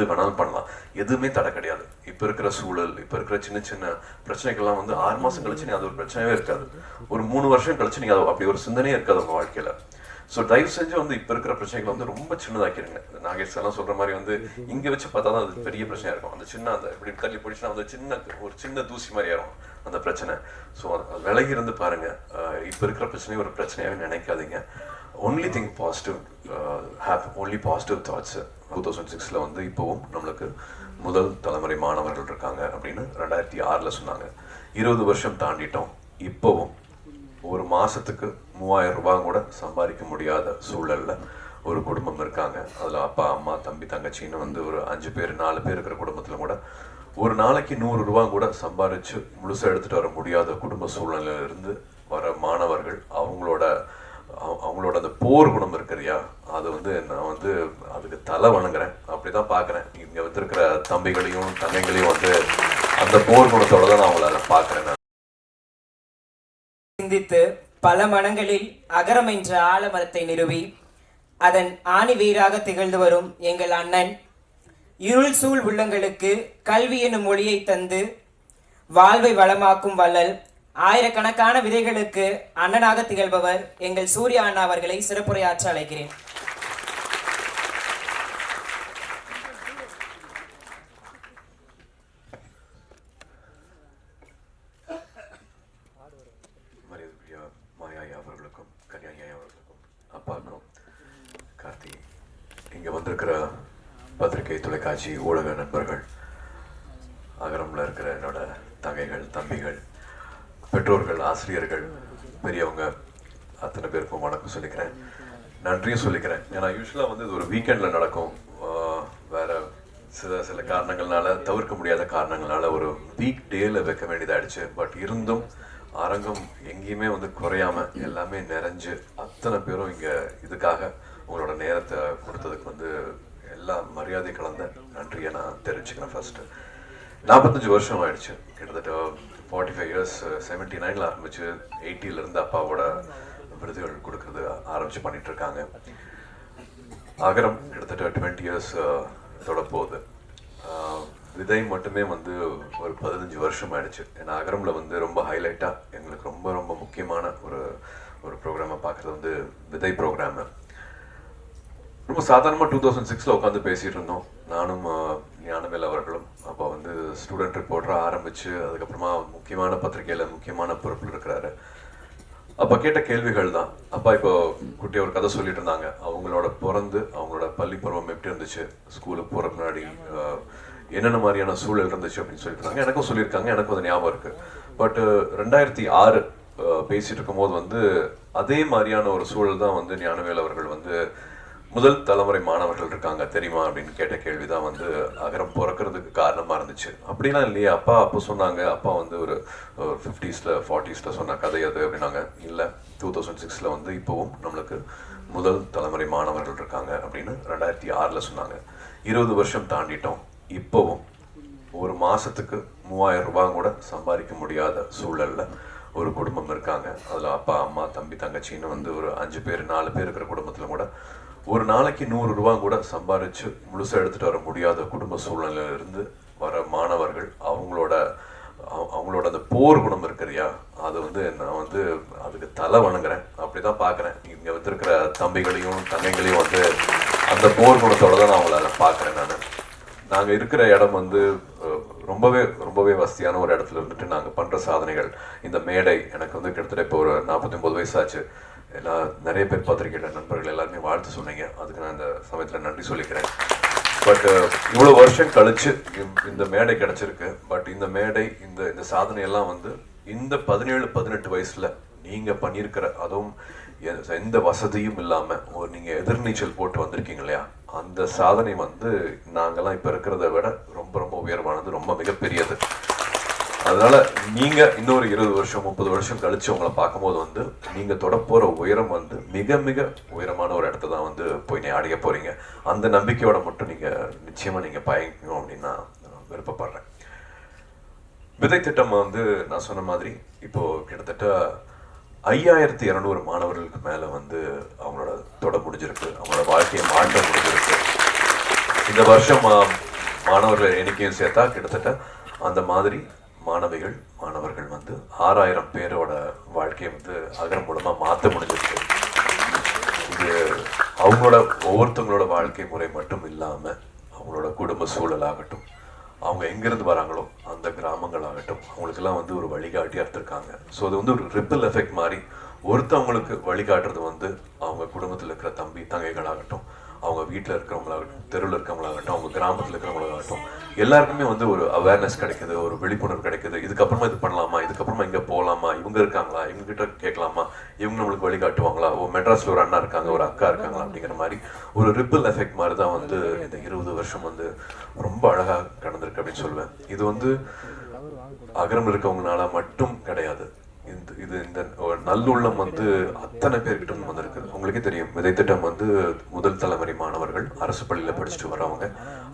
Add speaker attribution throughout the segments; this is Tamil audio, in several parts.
Speaker 1: எது வேணாலும் பண்ணலாம். எதுவுமே தடை கிடையாது. இப்போ இருக்கிற சூழல் இப்போ இருக்கிற சின்ன சின்ன பிரச்சனைகள்லாம் வந்து ஆறு மாசம் கழிச்சு நீ அது ஒரு பிரச்சனையே இருக்காது. ஒரு மூணு வருஷம் கழிச்சு நீங்க அது அப்படி ஒரு சிந்தனையே இருக்காது உங்கள் வாழ்க்கையில. ஸோ தயவு செஞ்சு வந்து இப்போ இருக்கிற பிரச்சனைகளை வந்து ரொம்ப சின்னதாக்கிடுங்க நாகேஷ் எல்லாம் சொல்ற மாதிரி வந்து இங்க வச்சு பார்த்தா தான் அது பெரிய பிரச்சனையா இருக்கும். அந்த சின்ன அந்த இப்படி தள்ளி போயிடுச்சுன்னா அந்த சின்ன ஒரு சின்ன தூசி மாதிரி ஆயிரும் அந்த பிரச்சனை. ஸோ விலகி இருந்து பாருங்க. இப்போ இருக்கிற பிரச்சனையை ஒரு பிரச்சனையாவே நினைக்காதீங்க. Only think positive have only positive thoughts two thousand சிக்ஸில் வந்து இப்போவும் நம்மளுக்கு முதல் தலைமுறை மாணவர்கள் இருக்காங்க அப்படின்னு ரெண்டாயிரத்தி ஆறில் சொன்னாங்க. இருபது வருஷம் தாண்டிட்டோம். இப்போவும் ஒரு மாதத்துக்கு மூவாயிரம் ரூபா கூட சம்பாதிக்க முடியாத சூழலில் ஒரு குடும்பம் இருக்காங்க. அதில் அப்பா அம்மா தம்பி தங்கச்சின்னு வந்து ஒரு அஞ்சு பேர் நாலு பேர் இருக்கிற குடும்பத்தில் கூட ஒரு நாளைக்கு நூறு ரூபா கூட சம்பாதிச்சு முழுசாக எடுத்துகிட்டு வர முடியாத குடும்ப சூழ்நிலையில இருந்து வர மாணவர்கள் அவங்களோட அவங்களோட அந்த போர் குணம் இருக்கு இல்லையா? அது வந்து நான் வந்து அதுக்கு தலை வணங்குறேன். அப்படிதான் பார்க்குறேன். இங்கே வந்திருக்கிற தம்பிகளையும் தங்கைகளையும் வந்து அந்த போர் குணத்தோட தான் நான் அவங்கள பார்க்குறேன் நான்.
Speaker 2: சிந்தித்து பல மனங்களில் அகரம் என்ற ஆலமரத்தை நிறுவி அதன் ஆணி ஆணிவேராக திகழ்ந்து வரும் எங்கள் அண்ணன். இருள் சூழ் உள்ளங்களுக்கு கல்வி எனும் மொழியை தந்து வாழ்வை வளமாக்கும் வள்ளல் ஆயிரக்கணக்கான விதைகளுக்கு அண்ணனாக திகழ்பவர் எங்கள் சூர்யா அண்ணா அவர்களை சிறப்புரையாற்ற அழைக்கிறேன்.
Speaker 1: மாயாயா அவர்களுக்கும் கன்யாயா அவர்களுக்கும் அப்பாக்கும் கார்த்தி இங்க வந்திருக்கிற பத்திரிகை தொலைக்காட்சி ஊடக நண்பர்கள் அகரம்ல இருக்கிற என்னோட தங்கைகள் தம்பிகள் பெற்றோர்கள் ஆசிரியர்கள் பெரியவங்க அத்தனை பேருக்கும் வணக்கம் சொல்லிக்கிறேன். நன்றியும் சொல்லிக்கிறேன். ஏன்னா யூஸ்வலாக வந்து இது ஒரு வீக்கெண்டில் நடக்கும். வேறு வேற சில சில காரணங்கள்னால தவிர்க்க முடியாத காரணங்களால ஒரு வீக் டேயில் வைக்க வேண்டியதாகிடுச்சு பட் இருந்தும் அரங்கம் எங்கேயுமே வந்து குறையாம எல்லாமே நிறைஞ்சு அத்தனை பேரும் இங்கே இதுக்காக உங்களோட நேரத்தை கொடுத்ததுக்கு வந்து எல்லா மரியாதை கலந்த நன்றியை நான் தெரிஞ்சுக்கிறேன் ஃபஸ்ட்டு நாற்பத்தஞ்சு வருஷம் ஆயிடுச்சு. கிட்டத்தட்ட ஃபார்ட்டி ஃபைவ் இயர்ஸ் செவன்டி நைனில் ஆரம்பித்து எயிட்டியிலேருந்து அப்பாவோட விருதுகள் கொடுக்கறது ஆரம்பித்து பண்ணிகிட்ருக்காங்க இருக்காங்க அகரம் கிட்டத்தட்ட டுவெண்ட்டி இயர்ஸ் தொடப்போகுது போகுது. விதை மட்டுமே வந்து ஒரு பதினஞ்சு வருஷம் ஆயிடுச்சு. ஏன்னா அகரமில் வந்து ரொம்ப ஹைலைட்டாக எங்களுக்கு ரொம்ப ரொம்ப முக்கியமான ஒரு ஒரு ப்ரோக்ராமை பார்க்குறது வந்து விதை ப்ரோக்ராமு ரொம்ப சாதாரணமாக டூ தௌசண்ட் சிக்ஸில் உட்காந்து பேசிகிட்டு இருந்தோம் நானும் ஞானவேல் அவர்களும். அப்போ வந்து ஸ்டூடெண்ட் ரிப்போர்ட்டராக ஆரம்பித்து அதுக்கப்புறமா முக்கியமான பத்திரிகையில் முக்கியமான பொறுப்பில் இருக்கிறாரு. அப்போ கேட்ட கேள்விகள் தான். அப்பா இப்போ குட்டி ஒரு கதை சொல்லிட்டு இருந்தாங்க. அவங்களோட பிறந்து அவங்களோட பள்ளி பருவம் எப்படி இருந்துச்சு? ஸ்கூலுக்கு போகிற முன்னாடி என்னென்ன மாதிரியான சூழல் இருந்துச்சு அப்படின்னு சொல்லிட்டு எனக்கும் சொல்லியிருக்காங்க. எனக்கும் அது ஞாபகம் இருக்குது பட் ரெண்டாயிரத்தி ஆறு பேசிட்டு இருக்கும்போது வந்து அதே மாதிரியான ஒரு சூழல் தான் வந்து ஞானவேல் அவர்கள் வந்து முதல் தலைமுறை மாணவர்கள் இருக்காங்க தெரியுமா? அப்படின்னு கேட்ட கேள்வி தான் வந்து அகரம் பிறக்கிறதுக்கு காரணமாக இருந்துச்சு. அப்படிலாம் இல்லையே. அப்பா அப்போ சொன்னாங்க. அப்பா வந்து ஒரு ஃபிஃப்டீஸில் ஃபார்ட்டிஸில் சொன்ன கதை அது அப்படின்னாங்க. இல்லை டூ தௌசண்ட் சிக்ஸில் வந்து இப்போவும் நம்மளுக்கு முதல் தலைமுறை மாணவர்கள் இருக்காங்க அப்படின்னு ரெண்டாயிரத்தி ஆறில் சொன்னாங்க. இருபது வருஷம் தாண்டிட்டோம். இப்போவும் ஒரு மாதத்துக்கு மூவாயிரம் ரூபா கூட சம்பாதிக்க முடியாத சூழலில் ஒரு குடும்பம் இருக்காங்க. அதில் அப்பா அம்மா தம்பி தங்கச்சின்னு வந்து ஒரு அஞ்சு பேர் நாலு பேர் இருக்கிற குடும்பத்தில் கூட ஒரு நாளைக்கு நூறு ரூபா கூட சம்பாதிச்சு முழுசாக எடுத்துகிட்டு வர முடியாத குடும்ப சூழ்நிலையில இருந்து வர மாணவர்கள் அவங்களோட அவங்களோட அந்த போர் குணம் இருக்கு இல்லையா? அது வந்து நான் வந்து அதுக்கு தலை வணங்குறேன். அப்படிதான் பார்க்குறேன். இங்கே வந்திருக்கிற தம்பிகளையும் தங்கைகளையும் வந்து அந்த போர் குணத்தோட தான் நான் அவங்கள பார்க்குறேன் நான். நாங்கள் இருக்கிற இடம் வந்து ரொம்பவே ரொம்பவே வசதியான ஒரு இடத்துல இருந்துட்டு நாங்கள் பண்ணுற சாதனைகள் இந்த மேடை எனக்கு வந்து கிட்டத்தட்ட இப்போ ஒரு நாற்பத்தி ஒம்பது வயசாச்சு எல்லாம் நிறைய பேர் பார்த்துருக்கேன் நண்பர்கள் எல்லாருமே வாழ்த்து சொன்னீங்க. அதுக்கு நான் இந்த சமயத்தில் நன்றி சொல்லிக்கிறேன். பட் uh, இவ்வளோ வருஷம் கழிச்சு இந்த- மேடை கிடைச்சிருக்கு. பட் இந்த மேடை இந்த இந்த சாதனையெல்லாம் வந்து இந்த பதினேழு பதினெட்டு வயசுல நீங்கள் பண்ணியிருக்கிற அதுவும் எந்த வசதியும் இல்லாமல் ஒரு நீங்கள் எதிர்நீச்சல் போட்டு வந்திருக்கீங்க இல்லையா? அந்த சாதனை வந்து நாங்கள்லாம் இப்போ இருக்கிறத விட ரொம்ப ரொம்ப உயர்வானது ரொம்ப மிகப்பெரியது. அதனால நீங்க இன்னொரு இருபது வருஷம் முப்பது வருஷம் கழிச்சு உங்களை பார்க்கும்போது வந்து நீங்க தொட உயரம் வந்து மிக மிக உயரமான ஒரு இடத்த தான் வந்து போய் நீ அடைய போறீங்க. அந்த நம்பிக்கையோட மட்டும் நீங்க நிச்சயமா நீங்க பயணிக்கணும் அப்படின்னு நான் விருப்பப்படுறேன். விதை திட்டம் வந்து நான் சொன்ன மாதிரி இப்போ கிட்டத்தட்ட ஐயாயிரத்தி இரநூறு மாணவர்களுக்கு மேல வந்து அவங்களோட தொட முடிஞ்சிருக்கு. அவங்களோட வாழ்க்கையை மாற்ற முடிஞ்சிருக்கு. இந்த வருஷம் மாணவர்கள் எண்ணிக்கையும் சேர்த்தா கிட்டத்தட்ட அந்த மாதிரி மாணவிகள் மாணவர்கள் வந்து ஆறாயிரம் பேரோட வாழ்க்கையை வந்து அகரம் மூலமாக மாற்ற முடிஞ்சிருக்கு. இது அவங்களோட ஒவ்வொருத்தவங்களோட வாழ்க்கை முறை மட்டும் இல்லாமல் அவங்களோட குடும்ப சூழலாகட்டும் அவங்க எங்கேருந்து வராங்களோ அந்த கிராமங்கள் ஆகட்டும் அவங்களுக்கெல்லாம் வந்து ஒரு வழிகாட்டியாக இருந்திருக்காங்க ஸோ அது வந்து ஒரு ரிப்பிள் எஃபெக்ட் மாதிரி ஒருத்தவங்களுக்கு வழிகாட்டுறது வந்து அவங்க குடும்பத்தில் இருக்கிற தம்பி தங்கைகளாகட்டும் அவங்க வீட்டில் இருக்கிறவங்களாகட்டும் தெருவில் இருக்கிறவங்களாகட்டும் அவங்க கிராமத்தில் இருக்கிறவங்களாகட்டும் எல்லாருக்குமே வந்து ஒரு அவேர்னஸ் கிடைக்குது ஒரு விழிப்புணர்வு கிடைக்குது. இதுக்கப்புறமா இது பண்ணலாமா? இதுக்கப்புறமா இங்கே போகலாமா இவங்க இருக்காங்களா? இவங்க கிட்ட கேட்கலாமா? இவங்க நம்மளுக்கு வழிகாட்டுவாங்களா ஓ மெட்ராஸில் ஒரு அண்ணா இருக்காங்க ஒரு அக்கா இருக்காங்களா அப்படிங்கிற மாதிரி ஒரு ரிப்பிள் எஃபெக்ட் மாதிரி தான் வந்து இந்த இருபது வருஷம் வந்து ரொம்ப அழகாக கடந்திருக்கு அப்படின்னு சொல்லுவேன் இது வந்து அகரம் இருக்கவங்கனால மட்டும் கிடையாது. இந்த இது இந்த நல்லுள்ளம் வந்து அத்தனை பேர்கிட்ட வந்திருக்கு அவங்களுக்கே தெரியும் விதைத்திட்டம் வந்து முதல் தலைமுறை மாணவர்கள் அரசு பள்ளியில் படிச்சுட்டு வரவங்க.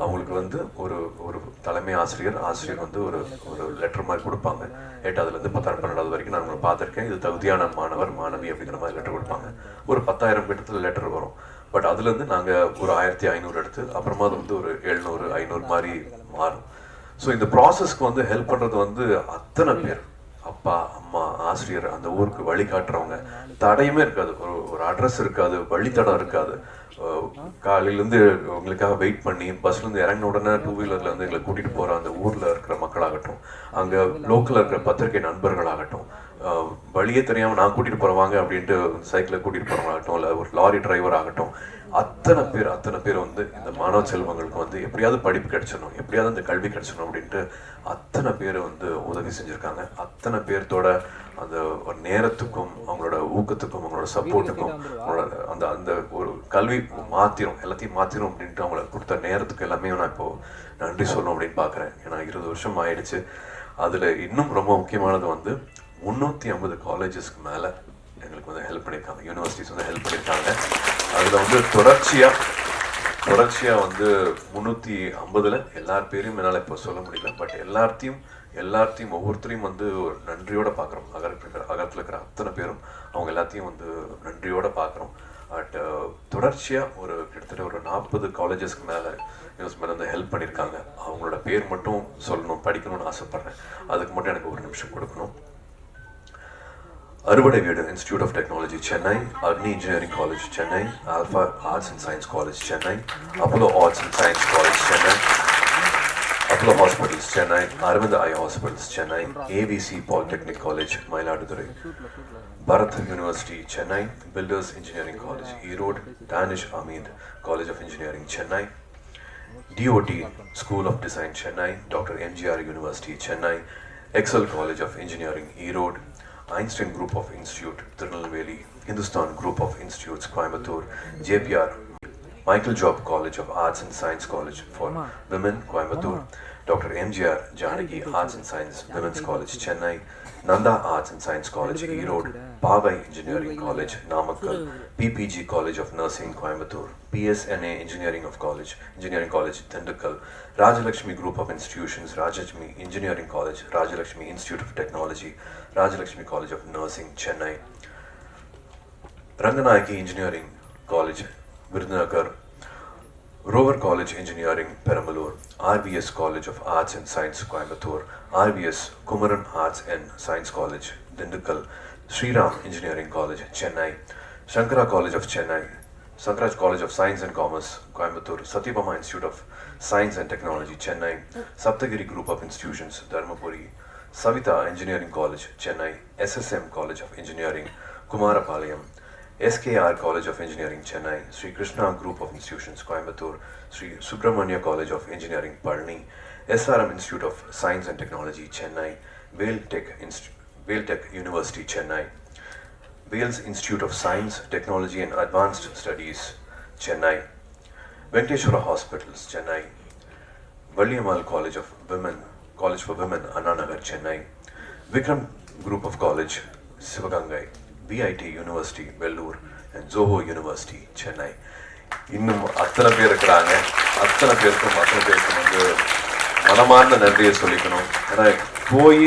Speaker 1: அவங்களுக்கு வந்து ஒரு ஒரு தலைமை ஆசிரியர் ஆசிரியர் வந்து ஒரு ஒரு லெட்டர் மாதிரி கொடுப்பாங்க. எட்டாவதுலேருந்து பத்தாயிரம் பன்னெண்டாவது வரைக்கும் நான் உங்களை பார்த்துருக்கேன். இது தகுதியான மாணவர் மாணவி அப்படிங்கிற மாதிரி லெட்டர் கொடுப்பாங்க. ஒரு பத்தாயிரம் கிட்டத்தில் லெட்டர் வரும். பட் அதுலேருந்து நாங்கள் ஒரு ஆயிரத்தி ஐநூறு எடுத்து அப்புறமா அது வந்து ஒரு எழுநூறு ஐநூறு மாதிரி மாறும். ஸோ இந்த ப்ராசஸ்க்கு வந்து ஹெல்ப் பண்ணுறது வந்து அத்தனை பேர். அப்பா அம்மா ஆசிரியர் அந்த ஊருக்கு வழி காட்டுறவங்க. தடையுமே இருக்காது. ஒரு ஒரு அட்ரஸ் இருக்காது வழித்தடம் இருக்காது. காலையிலேருந்து உங்களுக்காக வெயிட் பண்ணி பஸ்லேருந்து இறங்கின உடனே டூ வீலரில் வந்து எங்களை கூட்டிட்டு போகிற அந்த ஊரில் இருக்கிற மக்களாகட்டும் அங்கே லோக்கலில் இருக்கிற பத்திரிகை நண்பர்களாகட்டும் வழியே தெரியாம நான் கூட்டிட்டு போறேன் வாங்க அப்படின்ட்டு சைக்கிளை கூட்டிட்டு போறவங்களாகட்டும் இல்ல ஒரு லாரி டிரைவர் ஆகட்டும் அத்தனை பேர் அத்தனை பேர் வந்து இந்த மாணவ செல்வங்களுக்கு வந்து எப்படியாவது படிப்பு கிடைச்சிடணும் எப்படியாவது இந்த கல்வி கிடைச்சிடணும் அப்படின்ட்டு அத்தனை பேர் வந்து உதவி செஞ்சிருக்காங்க. அத்தனை பேர்த்தோட அந்த ஒரு நேரத்துக்கும் அவங்களோட ஊக்கத்துக்கும் அவங்களோட சப்போர்ட்டுக்கும் அவங்களோட அந்த அந்த ஒரு கல்வி மாத்திரும் எல்லாத்தையும் மாத்திரும் அப்படின்ட்டு அவங்கள கொடுத்த நேரத்துக்கு எல்லாமே நான் இப்போ நன்றி சொல்லணும் அப்படின்னு பார்க்குறேன். ஏன்னா இருபது வருஷம் ஆயிடுச்சு. அதுல இன்னும் ரொம்ப முக்கியமானது வந்து முந்நூற்றி ஐம்பது காலேஜஸ்க்கு மேலே எங்களுக்கு வந்து ஹெல்ப் பண்ணியிருக்காங்க. யூனிவர்சிட்டிஸ் வந்து ஹெல்ப் பண்ணியிருக்காங்க. அதில் வந்து தொடர்ச்சியாக தொடர்ச்சியாக வந்து முந்நூற்றி ஐம்பதில் எல்லார் பேரையும் என்னால் இப்போ சொல்ல முடியல. பட் எல்லாத்தையும் எல்லாத்தையும் ஒவ்வொருத்தரையும் வந்து ஒரு நன்றியோடு பார்க்குறோம் அகரத்தில் இருக்கிற அகரத்தில் இருக்கிற அத்தனை பேரும் அவங்க எல்லாத்தையும் வந்து நன்றியோடு பார்க்குறோம் பட் uh, தொடர்ச்சியாக ஒரு கிட்டத்தட்ட ஒரு நாற்பது காலேஜஸ்க்கு மேலே யூஸ் மேலே வந்து ஹெல்ப் பண்ணியிருக்காங்க. அவங்களோட பேர் மட்டும் சொல்லணும் படிக்கணும்னு ஆசைப்பட்றேன். அதுக்கு மட்டும் எனக்கு ஒரு நிமிஷம் கொடுக்கணும். அறுவடை வீடு institute of technology Chennai Agni engineering college Chennai Alpha arts and science college Chennai Apollo arts and science college Chennai Apollo hospitals Chennai Aravind eye hospitals Chennai AVC polytechnic college Mayiladuthurai Bharath university Chennai builders engineering college Erode Danish Ameeth college of engineering Chennai DOT School of Design Chennai, Dr. MGR University Chennai, Excel College of Engineering Erode, Einstein group of institute Tirunelveli Hindustan group of institutes Coimbatore JBR Michael Job College of Arts and Science College for Women, Coimbatore, Dr. MGR Janaki Arts and Science Women's College Chennai, Nanda Arts and Science College Erode, Pavai Engineering College Namakkal, PPG College of Nursing Coimbatore, PSNA Engineering of College, Engineering College Thindukkal, Rajalakshmi Group of Institutions, Rajalakshmi Engineering College, Rajalakshmi Institute of Technology, Rajalakshmi College of Nursing Chennai, Ranganayaki Engineering College, Virudhunagar, Rover College Engineering, Perambalur, RVS College of Arts and Science, Coimbatore, RVS Kumaran Arts and Science College, Dindukkal, Sriram Engineering College, Chennai, Shankara College of Chennai, Sankaraj College of Science and Commerce, Coimbatore, Satyabama Institute of Science and Technology, Chennai, Saptagiri Group of Institutions, Dharmapuri, Savita Engineering College, Chennai, SSM College of Engineering, Kumarapalayam, SKR College of Engineering, Chennai, Sri Krishna Group of Institutions, Coimbatore, Sri Subramania College of Engineering, Palni, SRM Institute of Science and Technology, Chennai, Vale Tech, Inst- Vale Tech University, Chennai, Wales Institute of Science, Technology and Advanced Studies, Chennai, Venkateshwara Hospitals, Chennai, Valliamal College of Women, College for Women, Annanagar, Chennai, Vikram Group of College, Sivagangai, VIT university Vellore and Zoho university Chennai இன்னும் அத்தனை பேர் இருக்கிறாங்க. அத்தனை பேருக்கும் அத்தனை பேருக்கும் வந்து மனமார்ந்த நன்றியை சொல்லிக்கணும். ஏன்னா போய்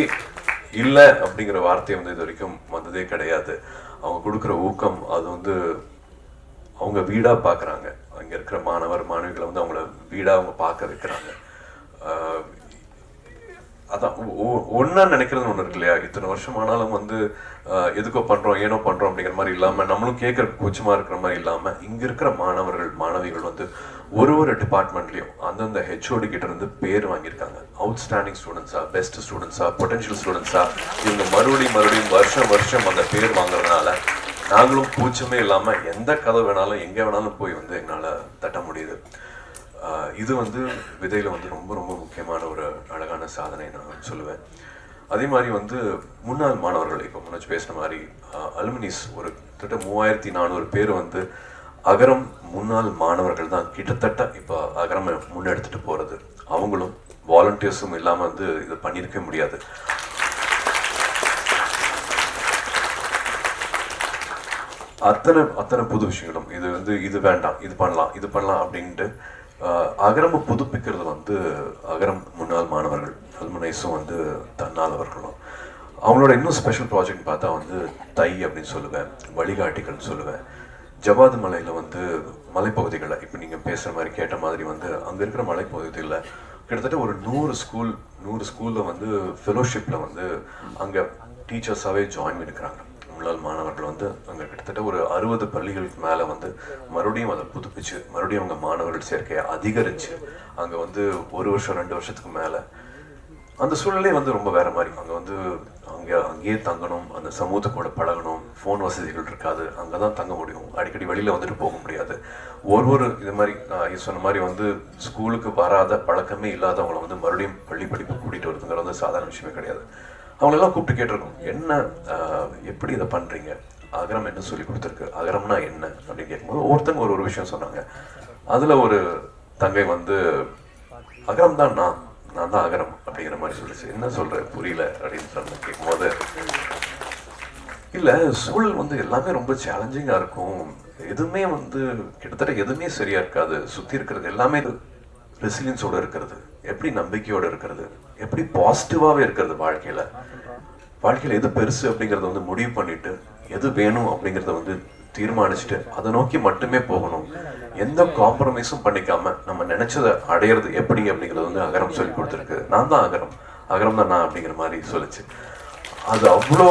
Speaker 1: இல்லை அப்படிங்கிற வார்த்தை வந்து இது வரைக்கும் வந்ததே கிடையாது. அவங்க கொடுக்குற ஊக்கம் அது வந்து அவங்க வீடாக பார்க்குறாங்க அங்கே இருக்கிற மாணவர் மாணவிகளை வந்து அவங்கள வீடாக அவங்க பார்க்க வைக்கிறாங்க. அதான் ஒன்னா நினைக்கிறது ஒன்று இருக்கு இல்லையா? இத்தனை வருஷம் ஆனாலும் வந்து எதுக்கோ பண்றோம் ஏனோ பண்றோம் அப்படிங்கிற மாதிரி இல்லாம நம்மளும் கேட்கற கூச்சமா இருக்கிற மாதிரி இல்லாம இங்க இருக்கிற மாணவர்கள் மாணவிகள் வந்து ஒரு ஒரு டிபார்ட்மெண்ட்லையும் அந்தந்த ஹெச்ஓடி கிட்ட இருந்து பேர் வாங்கியிருக்காங்க. அவுட்ஸ்டாண்டிங் ஸ்டூடெண்ட்ஸா பெஸ்ட் ஸ்டூடெண்ட்ஸா பொட்டன்ஷியல் ஸ்டூடெண்ட்ஸா இவங்க மறுபடியும் மறுபடியும் வருஷம் வருஷம் அந்த பேர் வாங்குறதுனால நாங்களும் கூச்சமே இல்லாம எந்த கதை வேணாலும் எங்க வேணாலும் போய் வந்து எங்களால் தட்ட முடியுது. இது வந்து விதையில் வந்து ரொம்ப ரொம்ப முக்கியமான ஒரு அழகான சாதனை நான் சொல்லுவேன். அதே மாதிரி வந்து முன்னாள் மாணவர்கள் இப்போ முன்னாடி பேசின மாதிரி அலுமினிஸ் ஒரு கிட்டத்தட்ட மூவாயிரத்தி நானூறு பேர் வந்து அகரம் முன்னாள் மாணவர்கள் தான். கிட்டத்தட்ட இப்போ அகரம் முன்னெடுத்துட்டு போகிறது அவங்களும் வாலண்டியர்ஸும் இல்லாமல் வந்து இதை பண்ணியிருக்க முடியாது. அத்தனை அத்தனை புது விஷயங்களும். இது வந்து இது வேண்டாம் இது பண்ணலாம் இது பண்ணலாம் அப்படின்ட்டு அகரம்பு புதுப்பிக்கிறது வந்து அகரம் முன்னாள் மாணவர்கள் அல்முனைஸும் வந்து தன்னாளவர்களும் அவங்களோட இன்னும் ஸ்பெஷல் ப்ராஜெக்ட் பார்த்தா வந்து தை அப்படின்னு சொல்லுவேன் வழிகாட்டிகள்னு சொல்லுவேன். ஜவாது மலையில் வந்து மலைப்பகுதிகளில் இப்போ நீங்கள் பேசுகிற மாதிரி கேட்ட மாதிரி வந்து அங்கே இருக்கிற மலைப்பகுதியில் கிட்டத்தட்ட ஒரு நூறு ஸ்கூல் நூறு ஸ்கூலில் வந்து ஃபெலோஷிப்பில் வந்து அங்கே டீச்சர்ஸாகவே ஜாயின் பண்ணிக்கிறாங்க முன்னாள் மாணவர்கள் வந்து அங்கே கிட்டத்தட்ட ஒரு அறுபது பள்ளிகளுக்கு மேலே வந்து மறுபடியும் அதை புதுப்பிச்சு மறுபடியும் அவங்க மாணவர்கள் சேர்க்கையை அதிகரிச்சு அங்கே வந்து ஒரு வருஷம் ரெண்டு வருஷத்துக்கு மேலே அந்த சூழ்நிலை வந்து ரொம்ப வேற மாதிரி. அங்கே வந்து அங்கே அங்கேயே தங்கணும் அந்த சமூகத்து கூட பழகணும் ஃபோன் வசதிகள் இருக்காது அங்கே தான் தங்க முடியும். அடிக்கடி வெளியில் வந்துட்டு போக முடியாது. ஒரு ஒரு இது மாதிரி சொன்ன மாதிரி வந்து ஸ்கூலுக்கு வராத பழக்கமே இல்லாதவங்களை வந்து மறுபடியும் பள்ளி படிப்பு கூட்டிகிட்டு வருதுங்கிறது வந்து சாதாரண விஷயமே கிடையாது. அவங்களெல்லாம் கூப்பிட்டு கேட்டிருக்கோம். என்ன ஆஹ், எப்படி இதை பண்ணுறீங்க அகரம் என்ன சொல்லி கொடுத்துருக்கு? அகரம்னா என்ன? அப்படின்னு கேட்கும்போது ஒருத்தங்க ஒரு ஒரு விஷயம் சொன்னாங்க. அதில் ஒரு தங்கை வந்து அகரம் தான் நான் நான் தான் அகரம் அப்படிங்கிற மாதிரி சொல்லிச்சு. என்ன சொல்கிற புரியல அப்படின்னு சொன்ன கேட்கும்போது இல்லை சூழல் வந்து எல்லாமே ரொம்ப சேலஞ்சிங்கா இருக்கும். எதுவுமே வந்து கிட்டத்தட்ட எதுவுமே சரியா இருக்காது. சுத்தி இருக்கிறது எல்லாமே ரெசிலியன்ஸோட இருக்கிறது. எப்படி நம்பிக்கையோடு இருக்கிறது? எப்படி பாசிட்டிவாகவே இருக்கிறது வாழ்க்கையில்? வாழ்க்கையில் எது பெருசு அப்படிங்கிறத வந்து முடிவு பண்ணிட்டு எது வேணும் அப்படிங்கிறத வந்து தீர்மானிச்சுட்டு அதை நோக்கி மட்டுமே போகணும். எந்த காம்ப்ரமைஸும் பண்ணிக்காம நம்ம நினைச்சதை அடையிறது எப்படி அப்படிங்கிறது வந்து அகரம் சொல்லி கொடுத்துருக்கு. நான் தான் அகரம். அகரம் தான் நான் அப்படிங்கிற மாதிரி சொல்லுச்சு. அது அவ்வளோ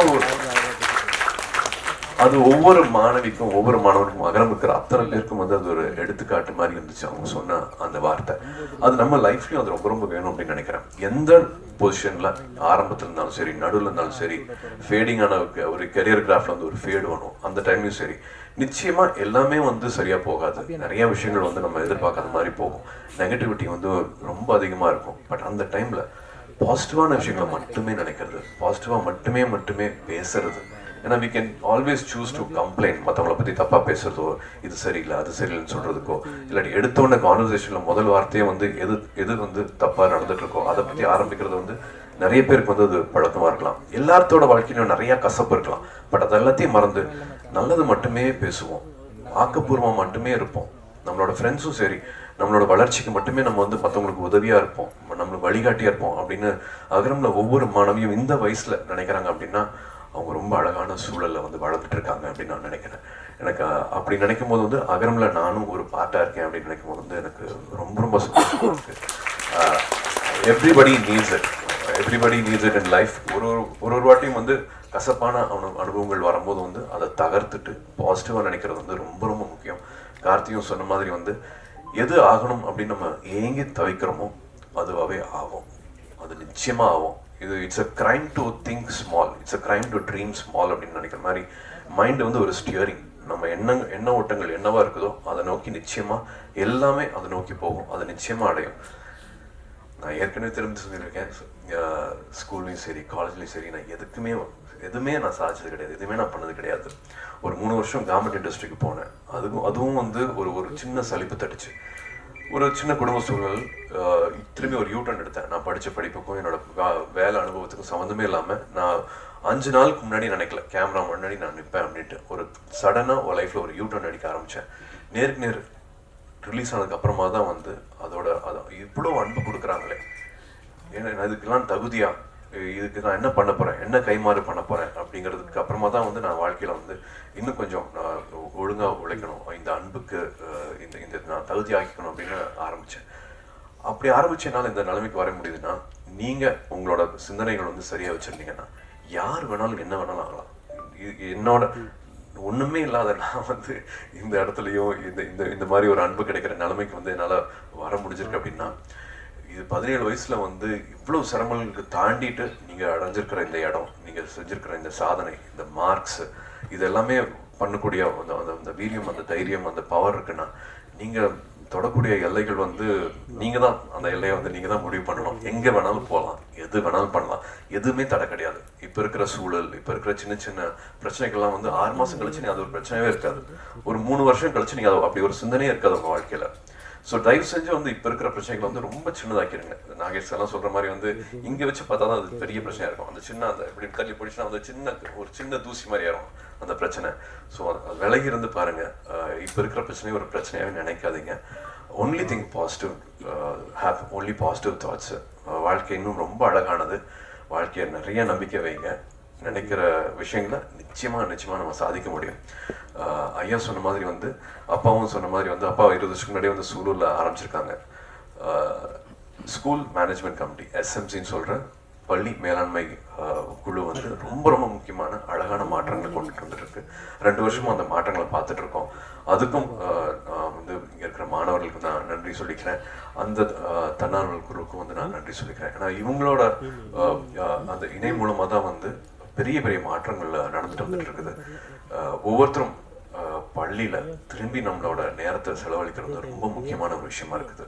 Speaker 1: அது ஒவ்வொரு மாணவிக்கும் ஒவ்வொரு மாணவனுக்கும் அகரம் இருக்கிற அத்தனை பேருக்கும் வந்து அது ஒரு எடுத்துக்காட்டு மாதிரி இருந்துச்சு. அவங்க சொன்ன அந்த வார்த்தை. அது நம்ம லைஃப்லயும் அது ரொம்ப ரொம்ப வேணும் அப்படின்னு நினைக்கிறேன். எந்த பொசிஷன்ல ஆரம்பத்துல இருந்தாலும் சரி நடுவில் இருந்தாலும் சரி ஃபேடிங்கான ஒரு கெரியர் கிராஃப்ட்ல வந்து ஒரு ஃபேடு வேணும் அந்த டைம்லயும் சரி. நிச்சயமா எல்லாமே வந்து சரியா போகாது. நிறைய விஷயங்கள் வந்து நம்ம எதிர்பார்க்காத மாதிரி போகும். நெகட்டிவிட்டி வந்து ரொம்ப அதிகமா இருக்கும். பட் அந்த டைம்ல பாசிட்டிவான விஷயங்களை மட்டுமே நினைக்கிறது. பாசிட்டிவா மட்டுமே மட்டுமே பேசுறது. ஏன்னா we can always choose to complaint மற்றவங்கள பற்றி தப்பாக பேசுறதோ இது சரியில்லை அது சரியில்லைன்னு சொல்கிறதுக்கோ இல்லாட்டி எடுத்தோடனே கான்வர்சேஷனில் முதல் வார்த்தையே வந்து எது எது வந்து தப்பாக நடந்துட்டு இருக்கோ அதை பற்றி ஆரம்பிக்கிறது வந்து நிறைய பேருக்கு வந்து அது பழக்கமாக இருக்கலாம். எல்லாத்தோட வாழ்க்கையிலும் நிறையா கசப்பு இருக்கலாம். பட் அது எல்லாத்தையும் மறந்து நல்லது மட்டுமே பேசுவோம். ஆக்கப்பூர்வமாக மட்டுமே இருப்போம். நம்மளோட ஃப்ரெண்ட்ஸும் சரி நம்மளோட வளர்ச்சிக்கு மட்டுமே நம்ம வந்து மற்றவங்களுக்கு உதவியாக இருப்போம். நம்மளுக்கு வழிகாட்டியாக இருப்போம் அப்படின்னு அகரம்ல ஒவ்வொரு மாணவியும் இந்த வயசில் நினைக்கிறாங்க அப்படின்னா அவங்க ரொம்ப அழகான சூழலில் வந்து வளர்ந்துட்டு இருக்காங்க அப்படின்னு நான் நினைக்கிறேன். எனக்கு அப்படி நினைக்கும் போது வந்து அகரமில் நானும் ஒரு பார்ட்டாக இருக்கேன் அப்படின்னு நினைக்கும் போது வந்து எனக்கு ரொம்ப ரொம்ப சந்தோஷமாக இருக்கு. Everybody needs it everybody needs it in life ஒரு ஒரு ஒரு ஒரு வாட்டியும் வந்து கசப்பான அனு அனுபவங்கள் வரும்போது வந்து அதை தகர்த்துட்டு பாசிட்டிவாக நினைக்கிறது வந்து ரொம்ப ரொம்ப முக்கியம். கார்த்தியும் சொன்ன மாதிரி வந்து எது ஆகணும் அப்படின்னு நம்ம ஏங்கி தவிக்கிறோமோ அதுவாகவே ஆகும். அது நிச்சயமாக ஆகும். இது it's a crime to think small it's a crime to dream small அப்படின்னு நினைக்கிற மாதிரி மைண்டு வந்து ஒரு ஸ்டியரிங் நம்ம எண்ண எண்ண ஓட்டங்கள் என்னவா இருக்குதோ அதை நோக்கி நிச்சயமாக எல்லாமே அதை நோக்கி போகும். அதை நிச்சயமாக அடையும். நான் ஏற்கனவே திரும்பி சொல்லியிருக்கேன். ஸ்கூல்லையும் சரி காலேஜ்லையும் சரி நான் எதுக்குமே எதுவுமே நான் சாதிச்சது கிடையாது. எதுவுமே நான் பண்ணது கிடையாது. ஒரு மூணு வருஷம் கவர்மெண்ட் இண்டஸ்ட்ரிக்கு போனேன். அதுவும் அதுவும் வந்து ஒரு ஒரு சின்ன சலிப்பு தட்டுச்சு. ஒரு சின்ன குடும்ப சூழல் திரும்பி ஒரு யூட்டன் எடுத்தேன். நான் படித்த படிப்புக்கும் என்னோட வேலை அனுபவத்துக்கும் சம்மந்தமே இல்லாமல் நான் அஞ்சு நாளுக்கு முன்னாடி நினைக்கல கேமரா முன்னாடி நான் நிற்பேன் அப்படின்ட்டு. ஒரு சடனாக ஒரு லைஃப்பில் ஒரு யூட்டன் அடிக்க ஆரம்பித்தேன் நேருக்கு நேர் ரிலீஸ் ஆனதுக்கு அப்புறமா தான் வந்து அதோட அதை இவ்வளோ அன்பு கொடுக்குறாங்களே. ஏன்னா நான் இதுக்கெல்லாம் தகுதியாக இதுக்கு நான் என்ன பண்ண போகிறேன் என்ன கைமாறு பண்ண போகிறேன் அப்படிங்கிறதுக்கு அப்புறமா தான் வந்து நான் வாழ்க்கையில் வந்து இன்னும் கொஞ்சம் நான் ஒழுங்காக உழைக்கணும். இந்த அன்புக்கு இந்த இந்த நான் தகுதி ஆக்கிக்கணும் அப்படின்னு ஆரம்பித்தேன் அப்படி ஆரம்பித்தனால என்னால் இந்த நிலைமைக்கு வர முடியுதுன்னா நீங்கள் உங்களோட சிந்தனைகள் வந்து சரியாக வச்சிருந்தீங்கன்னா யார் வேணாலும் என்ன வேணாலும் ஆகலாம். என்னோட ஒன்றுமே இல்லாத நான் வந்து இந்த இடத்துலையும் இந்த இந்த இந்த மாதிரி ஒரு அன்பு கிடைக்கிற நிலைமைக்கு வந்து என்னால் வர முடிஞ்சிருக்கு அப்படின்னா இது பதினேழு வயசுல வந்து இவ்வளவு சிரமங்களுக்கு தாண்டிட்டு நீங்க அடைஞ்சிருக்கிற இந்த இடம் நீங்க செஞ்சிருக்கிற இந்த சாதனை இந்த மார்க்ஸ் இது எல்லாமே பண்ணக்கூடிய அந்த அந்த அந்த வீரியம் அந்த தைரியம் அந்த பவர் இருக்குன்னா நீங்க தொடக்கூடிய எல்லைகள் வந்து நீங்க தான் அந்த எல்லையை வந்து நீங்க தான் முடிவு பண்ணணும். எங்க வேணாலும் போகலாம் எது வேணாலும் பண்ணலாம். எதுவுமே தடை கிடையாது. இப்ப இருக்கிற சூழல் இப்ப இருக்கிற சின்ன சின்ன பிரச்சனைகள்லாம் வந்து ஆறு மாசம் கழிச்சு நீ அது ஒரு பிரச்சனையே இருக்காது. ஒரு மூணு வருஷம் கழிச்சு நீங்க அது அப்படி ஒரு சிந்தனையே இருக்காது உங்க வாழ்க்கையில. ஸோ தயவு செஞ்சு வந்து இப்ப இருக்கிற பிரச்சனைகளை வந்து ரொம்ப சின்னதாக்கிருங்க. நாகேஷ் எல்லாம் சொல்ற மாதிரி வந்து இங்க வச்சு பார்த்தா தான் அது பெரிய பிரச்சனையா இருக்கும். அந்த சின்ன அந்த இப்படி தள்ளி பிடிச்சினா அந்த சின்ன ஒரு சின்ன தூசி மாதிரி ஏறும் அந்த பிரச்சனை. ஸோ விலகி இருந்து பாருங்க. இப்ப இருக்கிற பிரச்சனையை ஒரு பிரச்சனையாவே நினைக்காதீங்க. Only think positive have only positive thoughts வாழ்க்கை இன்னும் ரொம்ப அழகானது. வாழ்க்கையை நிறைய நம்பிக்கை வைங்க. நினைக்கிற விஷயங்களை நிச்சயமாக நிச்சயமாக நம்ம சாதிக்க முடியும். ஆஹ் ஐயா சொன்ன மாதிரி வந்து அப்பாவும் சொன்ன மாதிரி வந்து அப்பா இருபது வருஷத்துக்கு முன்னாடியே வந்து சூலூரில் ஆரம்பிச்சிருக்காங்க. ஸ்கூல் மேனேஜ்மெண்ட் கமிட்டி எஸ்எம்சின்னு சொல்ற பள்ளி மேலாண்மை குழு வந்து ரொம்ப ரொம்ப முக்கியமான அழகான மாற்றங்களை கொண்டுட்டு வந்துட்டு இருக்கு ரெண்டு வருஷமும் அந்த மாற்றங்களை பார்த்துட்டு இருக்கோம் அதுக்கும் ஆஹ் நான் வந்து இங்கே இருக்கிற மாணவர்களுக்கு நான் நன்றி சொல்லிக்கிறேன். அந்த தன்னார்வல் குழுவுக்கும் வந்து நான் நன்றி சொல்லிக்கிறேன். ஏன்னா இவங்களோட அந்த இணை மூலமா தான் வந்து பெரிய பெரிய மாற்றங்கள் நடந்துட்டு வந்துட்டு இருக்குது ஒவ்வொருத்தரும் ஆஹ் பள்ளியில திரும்பி நம்மளோட நேரத்தை செலவழிக்கிறது ரொம்ப முக்கியமான ஒரு விஷயமா இருக்குது.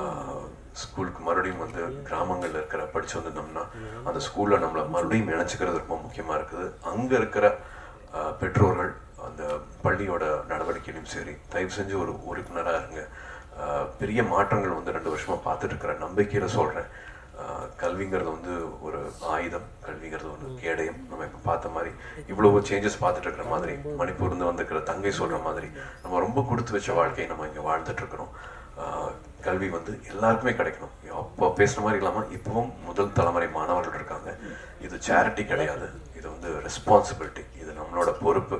Speaker 1: ஆஹ் ஸ்கூலுக்கு மறுபடியும் வந்து கிராமங்கள்ல இருக்கிற படிச்சு வந்திருந்தோம்னா அந்த ஸ்கூல்ல நம்மள மறுபடியும் இணைச்சுக்கிறது ரொம்ப முக்கியமா இருக்குது. அங்க இருக்கிற பெற்றோர்கள் அந்த பள்ளியோட நடவடிக்கையிலும் சரி தயவு செஞ்சு ஒரு உறுப்பினரா இருங்க. பெரிய மாற்றங்கள் வந்து ரெண்டு வருஷமா பார்த்துட்டு இருக்கிற நம்பிக்கையில சொல்றேன். கல்விங்கிறது வந்து ஒரு ஆயுதம் கல்விங்கிறது ஒரு கேடயம். நம்ம இப்ப பார்த்த மாதிரி இவ்வளவு சேஞ்சஸ் பார்த்துட்டு இருக்கிற மாதிரி மணிப்பூர்ந்து வந்திருக்கிற தங்கை சொல்ற மாதிரி நம்ம ரொம்ப கொடுத்து வச்ச வாழ்க்கையை நம்ம இங்க வாழ்ந்துட்டு இருக்கிறோம். ஆஹ் கல்வி வந்து எல்லாருக்குமே கிடைக்கணும். அப்போ பேசுன மாதிரி இல்லாம இப்பவும் முதல் தலைமுறை மாணவர்கள் இருக்காங்க. இது சேரிட்டி கிடையாது. இது வந்து ரெஸ்பான்சிபிலிட்டி இது நம்மளோட பொறுப்பு.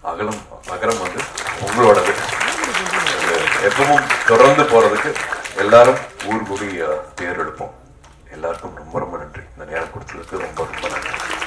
Speaker 1: அகலம் அகரம் வந்து உங்களோடது. எப்பவும் தொடர்ந்து போறதுக்கு எல்லாரும் ஊர் கூடி பேர் எடுப்போம். எல்லாருக்கும் ரொம்ப ரொம்ப நன்றி. இந்த நேரம் கொடுத்ததுக்கு ரொம்ப ரொம்ப நன்றி.